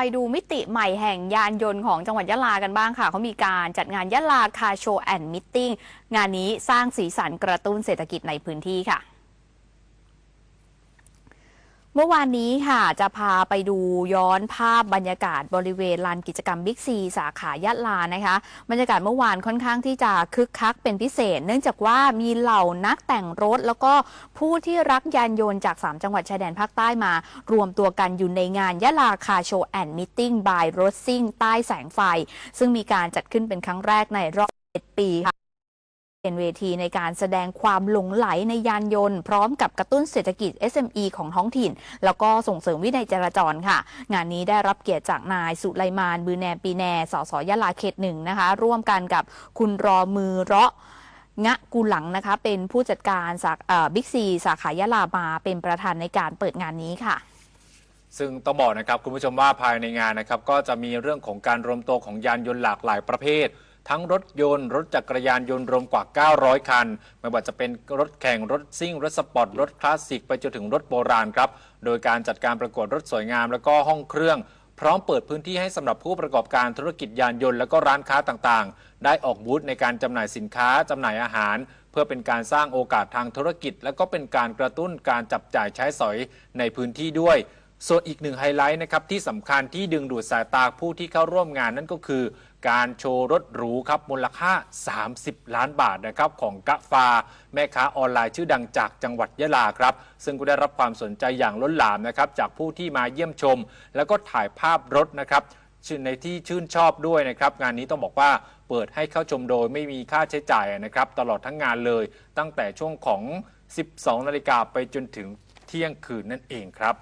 ไปดูมิติใหม่แห่งยานยนต์ของจังหวัดยะลากันบ้างค่ะ เขามีการจัดงานยะลาคาโชแอนด์มิทติ้งงานนี้สร้างสีสันกระตุ้นเศรษฐกิจในพื้นที่ค่ะ เมื่อวานนี้ค่ะจะพาไปดูย้อนภาพบรรยากาศบริเวณลานกิจกรรมบิ๊กซีสาขายะลานะคะบรรยากาศเมื่อวานค่อนข้างที่จะคึกคักเป็นพิเศษ เนื่องจากว่ามีเหล่านักแต่งรถ แล้วก็ผู้ที่รักยานยนต์จาก 3 จังหวัดชายแดนภาคใต้มา รวมตัวกันอยู่ในงานยะลาคาโชว์แอนด์มิทติ้งบายรถซิ่งใต้แสงไฟ ซึ่งมีการจัดขึ้นเป็นครั้งแรกในรอบ7ปีค่ะ เป็นเวทีในการแสดงความหลงไหลในยานยนต์ พร้อมกับกระตุ้นเศรษฐกิจ SME ของท้องถิ่น แล้วก็ส่งเสริมวินัยจราจรค่ะ งานนี้ได้รับเกียรติจากนายสุไลมานบือแนปีแนสสยะลาเขตหนึ่งนะคะ ร่วมกันกับคุณรอมือเราะงะกูหลังนะคะ เป็นผู้จัดการสากบิ๊กซีสาขายะลามาเป็นประธานในการเปิดงานนี้ค่ะซึ่งต้องบอกนะครับคุณผู้ชมว่าภายในงานนะครับก็จะมีเรื่องของการรวมตัวของยานยนต์หลากหลายประเภท ทั้งรถยนต์ รถจักรยานยนต์รวมกว่า 900 คัน ไม่ว่าจะเป็นรถแข่งรถซิ่ง รถสปอร์ต รถคลาสสิก ไปจนถึงรถโบราณครับ โดยการจัดการประกวดรถสวยงาม แล้วก็ห้องเครื่องพร้อมเปิดพื้นที่ให้สำหรับผู้ประกอบการธุรกิจยานยนต์ แล้วก็ร้านค้าต่างๆ ได้ออกบูธในการจำหน่ายสินค้าจำหน่ายอาหาร เพื่อเป็นการสร้างโอกาสทางธุรกิจ และก็เป็นการกระตุ้นการจับจ่ายใช้สอยในพื้นที่ด้วย ส่วนอีกหนึ่งไฮไลท์นะครับที่สำคัญที่ดึงดูดสายตาผู้ที่เข้าร่วมงานนั่นก็คือ การโชว์รถหรูครับมูลค่า 30 ล้านบาทนะครับของกะฟา แม่ค้าออนไลน์ชื่อดังจากจังหวัดยะลาครับ ซึ่งก็ได้รับความสนใจอย่างล้นหลามนะครับจากผู้ที่มาเยี่ยมชม แล้วก็ถ่ายภาพรถนะครับชื่นในที่ชื่นชอบด้วยนะครับ งานนี้ต้องบอกว่าเปิดให้เข้าชมโดยไม่มีค่าใช้จ่ายนะครับ ตลอดทั้งงานเลยตั้งแต่ช่วงของ 12 นาฬิกาไปจนถึงเที่ยงคืนนั่นเองครับ